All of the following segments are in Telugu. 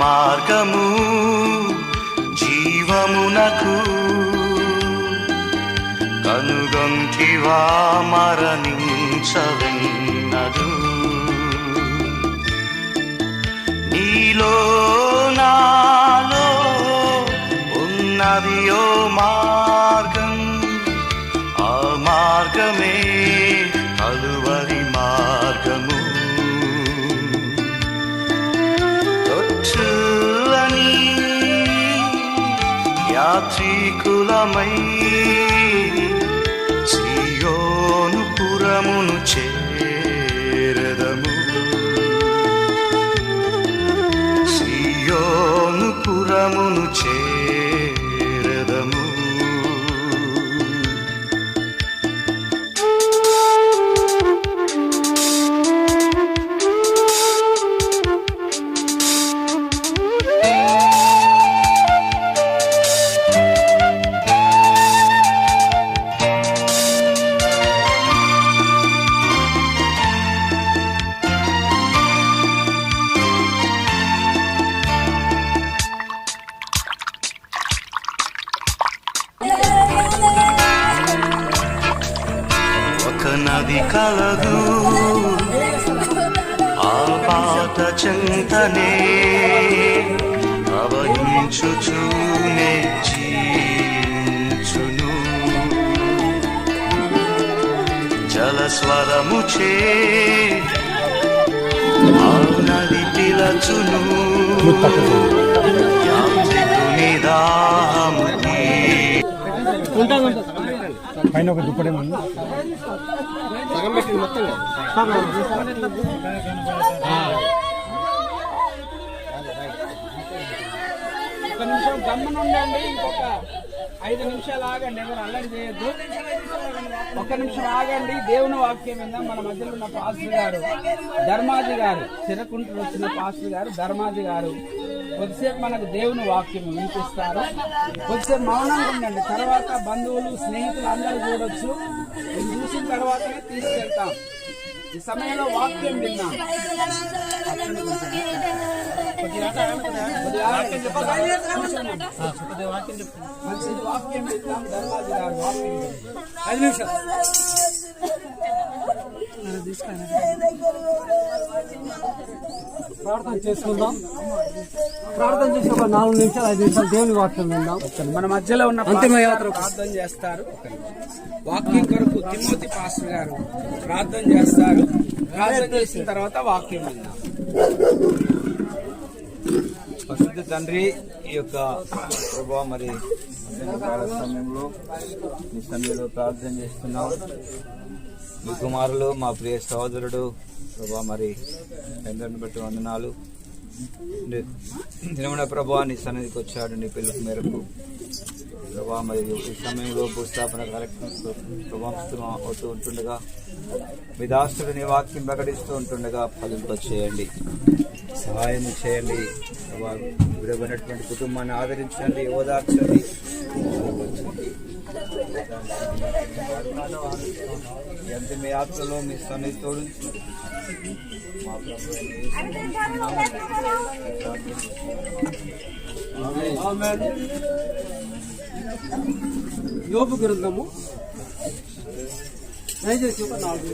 మార్గము జీవమునకు కనుగొంటివా మరణించవెన్నదు. నీలో నాలో ఉన్నది ఓ మార్గం ఆ మార్గమే యాత్రికులమై శ్రీయోనుపురమును చే చింతనే ప్రవహించుచూనే జీవించును జలస్వరము చే నది పిలచును. పైన ఒక దుప్పటి ఉంది. ఒక నిమిషం గమ్మనుండండి ఇంకొక ఐదు నిమిషాలు ఆగండి ఎవరు అల్లరి చేయొద్దు. ఒక నిమిషం ఆగండి దేవుని వాక్యం విందాం. మన మధ్యలో ఉన్న పాస్టర్ గారు ధర్మాజీ గారు చిరకుంటూ వచ్చిన పాస్టర్ గారు ధర్మాజీ గారు కొద్దిసేపు మనకు దేవుని వాక్యం వినిపిస్తారు. కొద్దిసేపు మౌనంగా ఉండండి. తర్వాత బంధువులు స్నేహితులు అందరూ చూడొచ్చు. ఇది చూసిన తర్వాతనే తీసుకెళ్తాం. ఈ సమయంలో వాక్యం విన్నాం. ఐదు ప్రార్థన చేసుకుందాం ప్రార్థన చేసి ఒక నాలుగు నిమిషాలు ఐదు నిమిషాలు దేవుని వాక్యం విందాం మన మధ్యలో ఉన్న అంతిమ యాత్ర. ప్రార్థన చేస్తారు వాక్యం కొరకు తిమ్మతి పాస్టర్ గారు ప్రార్థన చేస్తారు ప్రార్థన చేసిన తర్వాత వాక్యం విందాం పరిశుద్ధ తండ్రి ఈ యొక్క ప్రభా మరి సమయంలో మీ సన్నిధిలో ప్రార్థన చేస్తున్నాం. మీ కుమారులు మా ప్రియ సహోదరుడు ప్రభా మరి అందరిని బట్టి వందనాలు. దినమున ప్రభా నీ సన్నిధికి వచ్చాడు నీ పిల్లల మేరకు. ప్రభా మరి ఈ సమయంలో భూస్థాపన కార్యక్రమం అవుతూ ఉంటుండగా మీ దాస్తుడు నీ వాక్యం ప్రకటిస్తూ ఉంటుండగా ఫలింప చేయండి. సహాయం చేయండి. ప్రభా విడబడినటువంటి కుటుంబాన్ని ఆదరించండి. ఓదార్చండి. యాత్రలో మీ తోడించు మా ప్రభు అయిన యేసు యోపు గ్రంథము. దయచేసి ఒక నాలుగు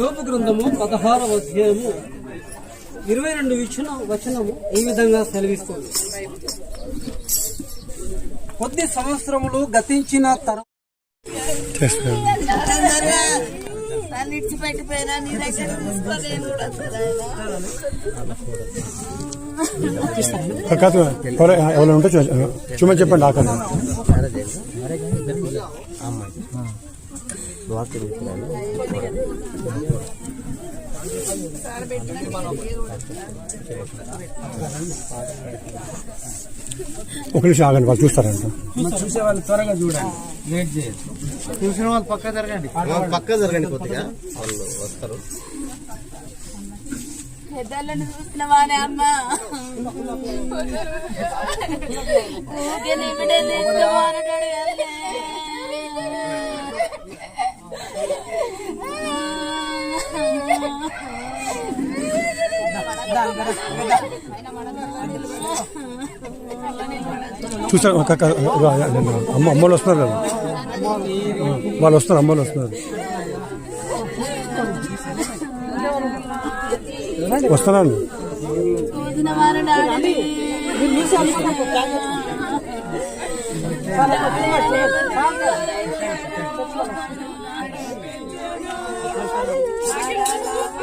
యోపు గ్రంథము పదహారవ అధ్యాయము ఇరవై రెండు విచ్చిన వచనము ఈ విధంగా సెలవిస్తుంది. కొద్ది సంవత్సరములు గతించిన తర్వాత నన్ను ఇడిచిపెట్టిపోయినా నీ దగ్గర తీసుకోలేను కాదు ఎవరు ఎవరు ఉంటే చూమని చెప్పండి ఆకండి ఒక నిమిషం ఆగండి వాళ్ళు చూస్తారంట. చూసే వాళ్ళు త్వరగా చూడండి. లేట్ చేయదు చూసిన వాళ్ళు పక్క జరగండి. పక్క జరగండి కొద్దిగా. వాళ్ళు వస్తారు. పెద్దలను చూసినవానే అమ్మ. ఊరికే నిమిడే తీసుకోమన్నాడు చూసారు ఒక ఒక- అమ్మ అమ్మలు వస్తున్నారు కదా? వాళ్ళు వస్తున్నారు అమ్మలు వస్తున్నారు. వస్తున్నాను వదిన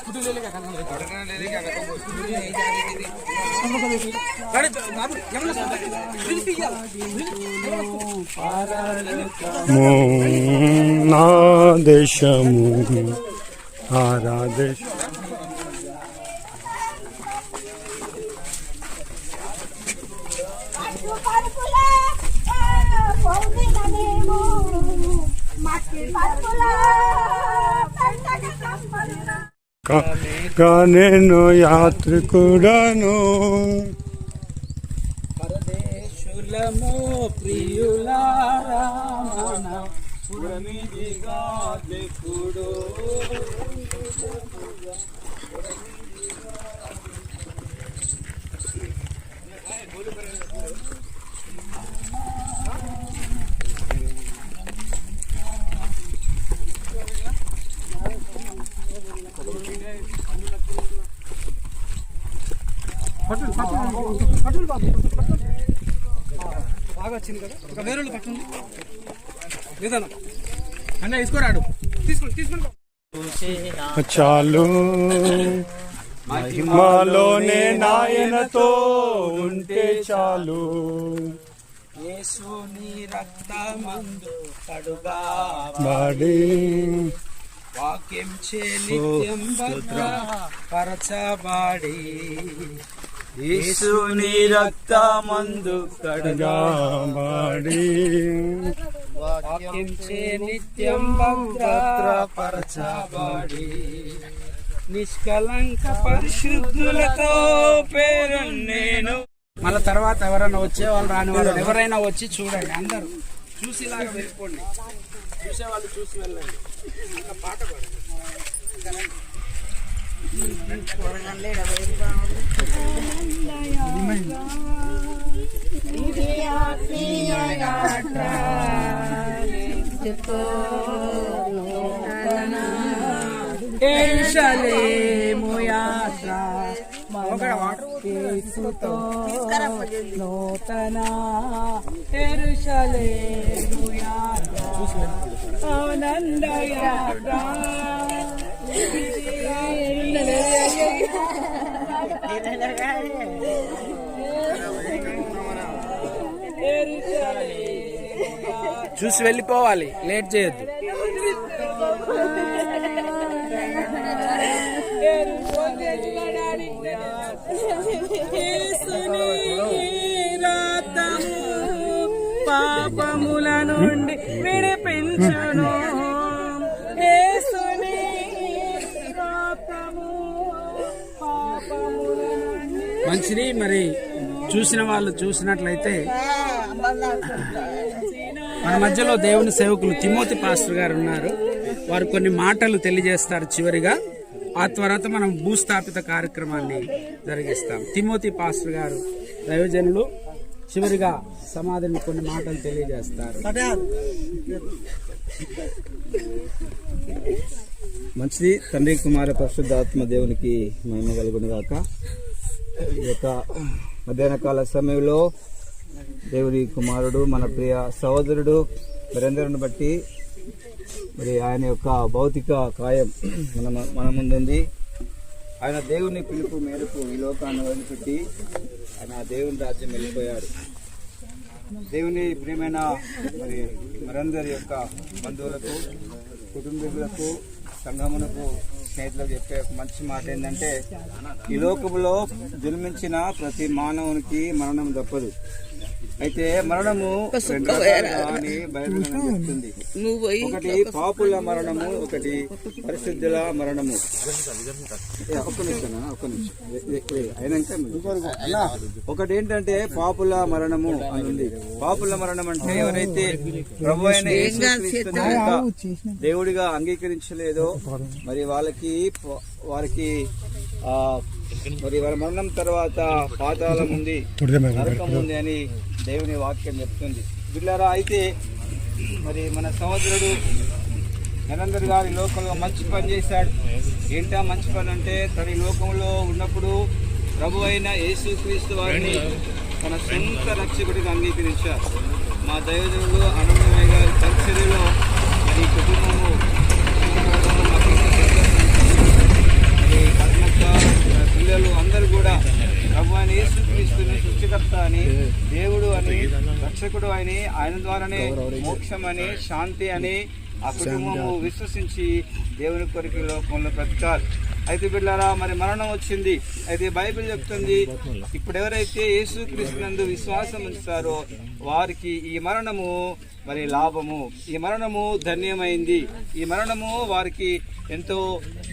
स्कूटी ले लेके ना देशमु आराधेश కానేను యాత్రికుడను పరదేశులము ప్రియులారా మన పురమిదిగా దిక్కుడు బాగా వచ్చింది కదా. ఒక వేరే పట్టండి లేదన్న అన్న తీసుకోరాడు. తీసుకోండి తీసుకోండి చాలు. మహిమలోనే నాయనతో ఉంటే చాలు. యేసుని రక్తమందు కడుగా బాడీ వాక్యం చే నిత్యం భద్ర పరచబాడి యేసుని రక్తమందు కడుగా వాక్యం చే నిత్యం భద్ర పరచబాడి నిష్కలంక పరిశుద్ధులతో పేరు నేను. మన తర్వాత ఎవరైనా వచ్చే వాళ్ళు రాని వాళ్ళు ఎవరైనా వచ్చి చూడండి అందరూ. చూసి ఇలాగా వెళ్ళిపోండి. చూసేవాళ్ళు చూసి వెళ్ళండి. పాట పాడండి. ఎరుషలేము యాత్ర మనసుతో నూతన ఎరుషలేము యాత్ర ఆనంద యాత్ర చూసి వెళ్ళిపోవాలి లేట్ చేయొద్దు. పాపముల నుండి విడిపించును. నుండి మరి చూసిన వాళ్ళు చూసినట్లయితే మన మధ్యలో దేవుని సేవకులు తిమోతి పాస్టర్ గారు ఉన్నారు. వారు కొన్ని మాటలు తెలియజేస్తారు చివరిగా. ఆ తర్వాత మనం భూస్థాపిత కార్యక్రమాన్ని జరిగిస్తాం. తిమోతి పాస్టర్ గారు దైవజనులు చివరిగా సమాధిని కొన్ని మాటలు తెలియజేస్తారు. మంచిది తండ్రి కుమార పరిశుద్ధాత్మ దేవునికి మహిమ కలుగునిగాక. ఈ యొక్క మధ్యాహ్న కాల సమయంలో దేవుని కుమారుడు మన ప్రియ సహోదరుడు వీరందరిని బట్టి మరి ఆయన యొక్క భౌతిక కాయం మన మన ముందుంది. ఆయన దేవుని పిలుపు మేరకు ఈ లోకాన్ని వదిలిపెట్టి ఆయన దేవుని రాజ్యం వెళ్ళిపోయాడు. దేవుని ప్రియమైన మరి మరందరి యొక్క బంధువులకు కుటుంబీకులకు సంఘమునకు స్నేహితులకు చెప్పే ఒక మంచి మాట ఏంటంటే ఈ లోకంలో జన్మించిన ప్రతి మానవునికి మరణం తప్పదు. అయితే మరణము చెప్తుంది. ఒకటి పాపుల మరణము ఒకటి పరిశుద్ధుల మరణము. ఒక్క నిమిషం ఒక్క నిమిషం. ఒకటి ఏంటంటే పాపుల మరణము అని ఉంది. పాపుల మరణం అంటే ఎవరైతే ప్రభు దేవుడిగా అంగీకరించలేదో మరి వాళ్ళకి వారికి ఆ మరి వారి మరణం తర్వాత పాతాళం ఉంది నరకం ఉంది అని దేవుని వాక్యం చెప్తుంది. బిడ్డారా అయితే మరి మన సహోదరుడు నరేందర్ గారు ఈ లోకంలో మంచి పని చేశాడు. ఏంటా మంచి పని అంటే తన లోకంలో ఉన్నప్పుడు ప్రభు అయిన యేసుక్రీస్తు వారిని తన సొంత రక్షకుడిగా అంగీకరించారు. మా దైవజనుడు అనంతమయ్య గారి పరిచర్యలో మరి కుటుంబము మరి పిల్లలు అందరూ కూడా ప్రభు అని యేసుక్రీస్తుని సృష్టికర్త అని దేవుడు అని రక్షకుడు అని ఆయన ద్వారానే మోక్షం అని శాంతి అని ఆ కుటుంబము విశ్వసించి దేవుని కొరికి లోకంలో బ్రతకాలి. అయితే బిడ్డారా మరి మరణం వచ్చింది. అయితే బైబిల్ చెప్తుంది ఇప్పుడు ఎవరైతే యేసుక్రీస్తునందు విశ్వాసం ఉంచుతారో వారికి ఈ మరణము మరి లాభము. ఈ మరణము ధన్యమైంది. ఈ మరణము వారికి ఎంతో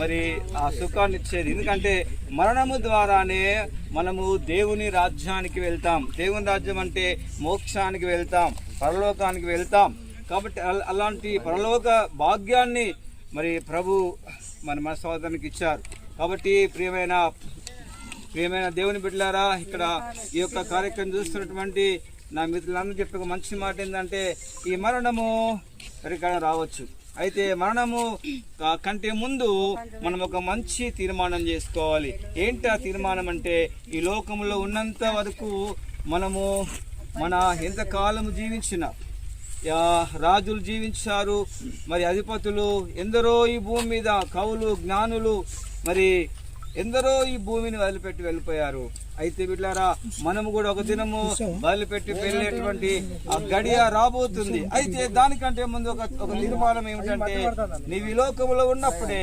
మరి ఆ సుఖాన్ని ఇచ్చేది ఎందుకంటే మరణము ద్వారానే మనము దేవుని రాజ్యానికి వెళ్తాం. దేవుని రాజ్యం అంటే మోక్షానికి వెళ్తాం పరలోకానికి వెళ్తాం. కాబట్టి అలాంటి పరలోక భాగ్యాన్ని మరి ప్రభు మన మన ఇచ్చారు. కాబట్టి ప్రియమైన ప్రియమైన దేవుని బిడ్డలారా ఇక్కడ ఈ యొక్క కార్యక్రమం చూస్తున్నటువంటి నా మిత్రులందరూ చెప్పే మంచి మాట ఏంటంటే ఈ మరణము ఎక్కడికైనా రావచ్చు. అయితే మరణము కంటే ముందు మనం ఒక మంచి తీర్మానం చేసుకోవాలి. ఏంటి ఆ తీర్మానం అంటే ఈ లోకంలో ఉన్నంత వరకు మనము మన ఎంతకాలము జీవించిన రాజులు జీవించారు మరి అధిపతులు ఎందరో ఈ భూమి మీద కవులు జ్ఞానులు మరి ఎందరో ఈ భూమిని వదిలిపెట్టి వెళ్ళిపోయారు. అయితే బిడ్డారా మనము కూడా ఒక దినము వదిలిపెట్టి వెళ్ళేటువంటి ఆ గడియ రాబోతుంది. అయితే దానికంటే ముందు ఒక ఒక తీర్మానం ఏమిటంటే నీవు ఈ లోకంలో ఉన్నప్పుడే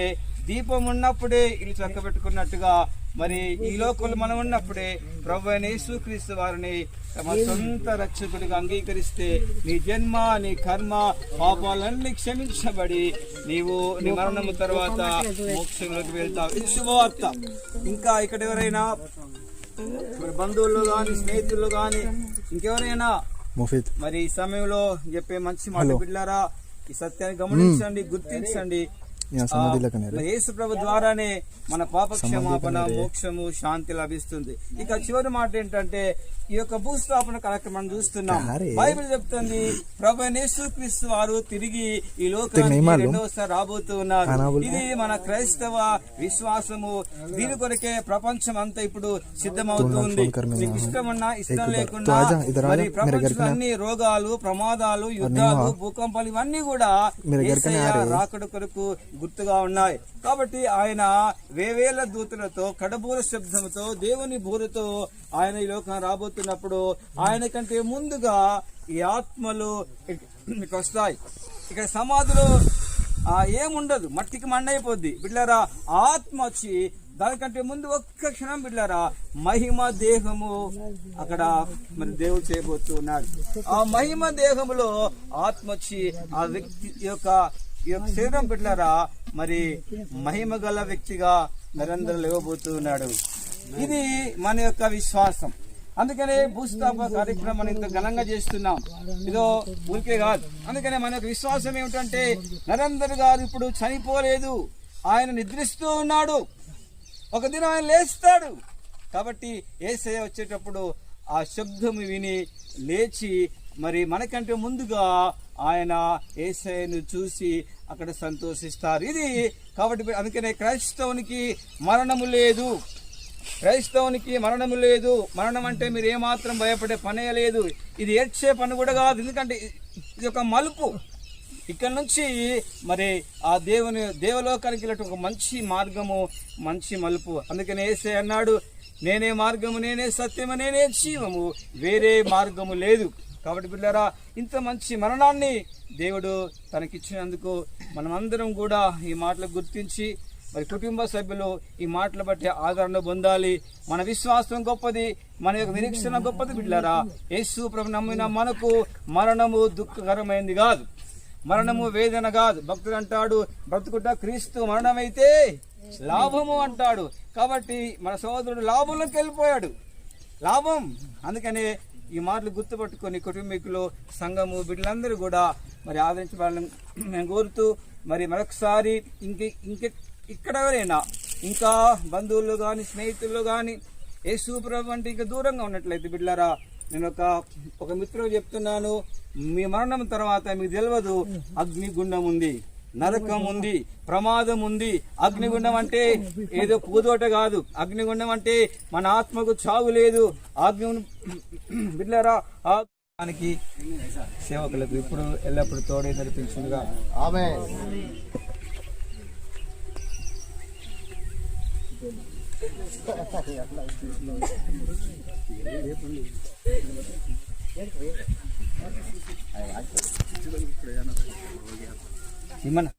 దీపం ఉన్నప్పుడే ఇల్లు చక్కబెట్టుకున్నట్టుగా మరి ఈ లోకంలో మనం ఉన్నప్పుడే ప్రభు అయిన యేసుక్రీస్తు వారిని తమ సొంత రక్షకుడిగా అంగీకరిస్తే నీ జన్మ నీ కర్మ పాపాలన్నీ క్షమించబడి నీవు నీ మరణము తర్వాత మోక్షంలోకి వెళ్తావు. ఇది శుభవార్త. ఇంకా ఇక్కడ ఎవరైనా మరి బంధువుల్లో కానీ స్నేహితుల్లో కానీ ఇంకెవరైనా మరి ఈ సమయంలో చెప్పే మంచి మాట బిడ్డారా ఈ సత్యాన్ని గమనించండి గుర్తించండి. యేసు ప్రభు ద్వారానే మన పాప క్షమాపణ మోక్షము శాంతి లభిస్తుంది. ఇక చివరి మాట ఏంటంటే ఈ యొక్క భూస్థాపన కార్యక్రమం చూస్తున్నాం. బైబిల్ చెప్తుంది ప్రభు అయిన యేసుక్రీస్తు వారు తిరిగి ఈ లోకానికి రెండవసారి రాబోతూ ఉన్నారు. ఇది మన క్రైస్తవ విశ్వాసము. దీని కొరకే ప్రపంచం అంతా ఇప్పుడు సిద్ధమవుతుంది మీకు ఇష్టం ఉన్నా ఇష్టం లేకుండా మరి ప్రపంచంలో అన్ని రోగాలు ప్రమాదాలు యుద్ధాలు భూకంపాలు ఇవన్నీ కూడా రాకడ కొరకు గుర్తుగా ఉన్నాయి. కాబట్టి ఆయన వేవేల దూతులతో కడబూర శబ్దంతో దేవుని బూరతో ఆయన ఈ లోకం రాబోతున్నప్పుడు ఆయన కంటే ముందుగా ఈ ఆత్మలు ఇక్కడికి వస్తాయి. ఇక్కడ సమాధిలో ఆ, ఏముండదు. మట్టికి మండైపోద్ది బిడ్డారా ఆత్మ వచ్చి దానికంటే ముందు ఒక్క క్షణం బిడ్డారా మహిమ దేహము అక్కడ మరి దేవుడు చేయబోతున్నాడు. ఆ మహిమ దేహములో ఆత్మ వచ్చి ఆ వ్యక్తి యొక్క ఈ యొక్క శరీరం పెట్టారా మరి మహిమ గల వ్యక్తిగా నిరంతరం లేవబోతున్నాడు. ఇది మన యొక్క విశ్వాసం. అందుకనే భూస్థాపన కార్యక్రమం ఇంత ఘనంగా చేస్తున్నాం. ఇదో ఊరికే కాదు. అందుకనే మన యొక్క విశ్వాసం ఏమిటంటే నరేందర్ గారు ఇప్పుడు చనిపోలేదు. ఆయన నిద్రిస్తూ ఉన్నాడు. ఒక దినం ఆయన లేస్తాడు. కాబట్టి ఏసయ్య వచ్చేటప్పుడు ఆ శబ్దం విని లేచి మరి మనకంటే ముందుగా ఆయన ఏసైను చూసి అక్కడ సంతోషిస్తారు. ఇది కాబట్టి అందుకనే క్రైస్తవునికి మరణము లేదు. క్రైస్తవునికి మరణము లేదు. మరణం అంటే మీరు ఏమాత్రం భయపడే పనే లేదు. ఇది ఏడ్చే పని కూడా కాదు. ఎందుకంటే ఇది ఒక మలుపు. ఇక్కడ నుంచి మరి ఆ దేవుని దేవలోకానికి వెళ్ళటం ఒక మంచి మార్గము మంచి మలుపు. అందుకని ఏసే అన్నాడు నేనే మార్గము నేనే సత్యము నేనే జీవము. వేరే మార్గము లేదు. కాబట్టి బిడ్డారా ఇంత మంచి మరణాన్ని దేవుడు తనకిచ్చినందుకు మనమందరం కూడా ఈ మాటలు గుర్తించి మరి కుటుంబ సభ్యులు ఈ మాటలు బట్టి ఆదరణ పొందాలి. మన విశ్వాసం గొప్పది మన యొక్క నిరీక్షణ గొప్పది బిడ్డారా. యేసు ప్రభు నమ్మిన మనకు మరణము దుఃఖకరమైంది కాదు. మరణము వేదన కాదు. భక్తుడు అంటాడు బ్రతుకుట క్రీస్తు మరణమైతే లాభము అంటాడు. కాబట్టి మన సోదరుడు లాభంలోకి వెళ్ళిపోయాడు. లాభం. అందుకనే ఈ మాటలు గుర్తుపట్టుకొని కుటుంబీకులు సంఘము బిడ్డలందరూ కూడా మరి ఆదరించబడాలని మేము కోరుతూ మరి మరొకసారి ఇంక ఇంక ఇక్కడ ఎవరైనా ఇంకా బంధువులు కానీ స్నేహితులు కానీ ఏ సూప్రభు అంటే ఇంకా దూరంగా ఉన్నట్లయితే బిడ్డలారా నేను ఒక ఒక మిత్రుడు చెప్తున్నాను మీ మరణం తర్వాత మీకు తెలియదు అగ్నిగుండం ఉంది నరకం ఉంది ప్రమాదం ఉంది. అగ్నిగుండం అంటే ఏదో పూదోట కాదు. అగ్నిగుండం అంటే మన ఆత్మకు చావు లేదు. అగ్ని బిడ్డలారా ఆ దానికి సేవకులకు ఇప్పుడు ఎల్లప్పుడు తోడే నడిపించుగా ఆమె. ఏమన్నా?